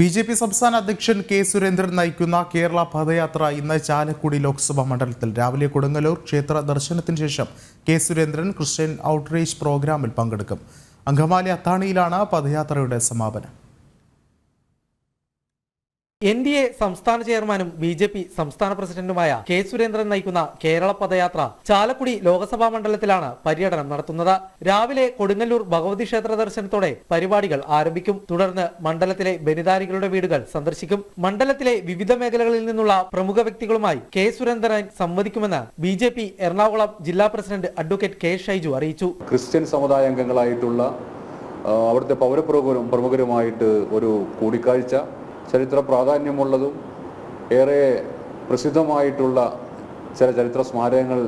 B J P സംസ്ഥാന അധ്യക്ഷൻ K Surendran നയിക്കുന്ന കേരള പദയാത്ര ഇന്ന് ചാലക്കുടി ലോക്സഭാ മണ്ഡലത്തിൽ. രാവിലെ കൊടുങ്ങല്ലൂർ ക്ഷേത്ര ദർശനത്തിന് ശേഷം കെ സുരേന്ദ്രൻ ക്രിസ്ത്യൻ ഔട്ട്റീച്ച് പ്രോഗ്രാമിൽ പങ്കെടുക്കും. അങ്കമാലി അത്താണിയിലാണ് പദയാത്രയുടെ സമാപനം. എൻ ഡി എ സംസ്ഥാന ചെയർമാനും ബി ജെ പി സംസ്ഥാന പ്രസിഡന്റുമായ കെ സുരേന്ദ്രൻ നയിക്കുന്ന കേരള പദയാത്ര ചാലക്കുടി ലോക്സഭാ മണ്ഡലത്തിലാണ് പര്യടനം നടത്തുന്നത്. രാവിലെ കൊടുങ്ങല്ലൂർ ഭഗവതി ക്ഷേത്ര ദർശനത്തോടെ പരിപാടികൾ ആരംഭിക്കും. തുടർന്ന് മണ്ഡലത്തിലെ ബലിദാനികളുടെ വീടുകൾ സന്ദർശിക്കും. മണ്ഡലത്തിലെ വിവിധ മേഖലകളിൽ നിന്നുള്ള പ്രമുഖ വ്യക്തികളുമായി കെ സുരേന്ദ്രൻ സംവദിക്കുമെന്ന് ബി ജെ പി എറണാകുളം ജില്ലാ പ്രസിഡന്റ് അഡ്വക്കേറ്റ് കെ ഷൈജു അറിയിച്ചു. ക്രിസ്ത്യൻ സമുദായ അംഗങ്ങളായിട്ടുള്ള അവിടുത്തെ പൗരപ്രമുഖരുമായിട്ട് പ്രമുഖരുമായിട്ട് ഒരു കൂടിക്കാഴ്ച ചരിത്ര പ്രാധാന്യമുള്ളതും ഏറെ പ്രസിദ്ധമായിട്ടുള്ള ചില ചരിത്ര സ്മാരകങ്ങൾ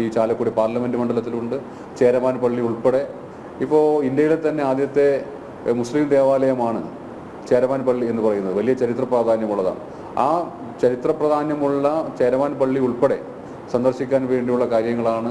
ഈ ചാലക്കുടി പാർലമെന്റ് മണ്ഡലത്തിലുണ്ട്. ചേരമാൻ പള്ളി ഉൾപ്പെടെ. ഇപ്പോൾ ഇന്ത്യയിലെ തന്നെ ആദ്യത്തെ മുസ്ലിം ദേവാലയമാണ് ചേരമാൻ പള്ളി എന്ന് പറയുന്നത്. വലിയ ചരിത്ര പ്രാധാന്യമുള്ളതാണ്. ആ ചരിത്ര പ്രാധാന്യമുള്ള ചേരമാൻ പള്ളി ഉൾപ്പെടെ സന്ദർശിക്കാൻ വേണ്ടിയുള്ള കാര്യങ്ങളാണ്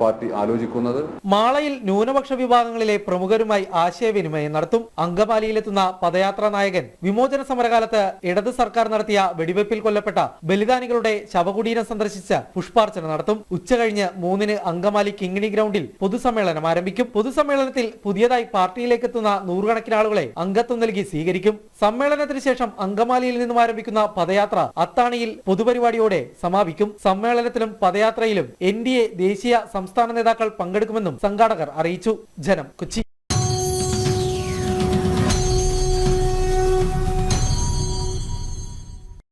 പാർട്ടി ആലോചിക്കുന്നത്. മാളയിൽ ന്യൂനപക്ഷ വിഭാഗങ്ങളിലെ പ്രമുഖരുമായി ആശയവിനിമയം നടത്തും. അങ്കമാലിയിലെത്തുന്ന പദയാത്രാ നായകൻ വിമോചന സമരകാലത്ത് ഇടത് സർക്കാർ നടത്തിയ വെടിവെപ്പിൽ കൊല്ലപ്പെട്ട ബലിദാനികളുടെ ശവകുടീരം സന്ദർശിച്ച് പുഷ്പാർച്ചന നടത്തും. ഉച്ചകഴിഞ്ഞ് മൂന്നിന് അങ്കമാലി കിങ്ങിണി ഗ്രൗണ്ടിൽ പൊതുസമ്മേളനം ആരംഭിക്കും. പൊതുസമ്മേളനത്തിൽ പുതിയതായി പാർട്ടിയിലേക്ക് എത്തുന്ന നൂറുകണക്കിന് ആളുകളെ അംഗത്വം നൽകി സ്വീകരിക്കും. സമ്മേളനത്തിന് ശേഷം അങ്കമാലിയിൽ നിന്നും ആരംഭിക്കുന്ന പദയാത്ര അത്താണിയിൽ പൊതുപരിപാടിയോടെ സമാപിക്കും. സമ്മേളനത്തിലും പദയാത്രയിലും എൻ ദേശീയ സംസ്ഥാന നേതാക്കൾ പങ്കെടുക്കുമെന്നും സംഘാടകർ അറിയിച്ചു. ജനം കൊച്ചി.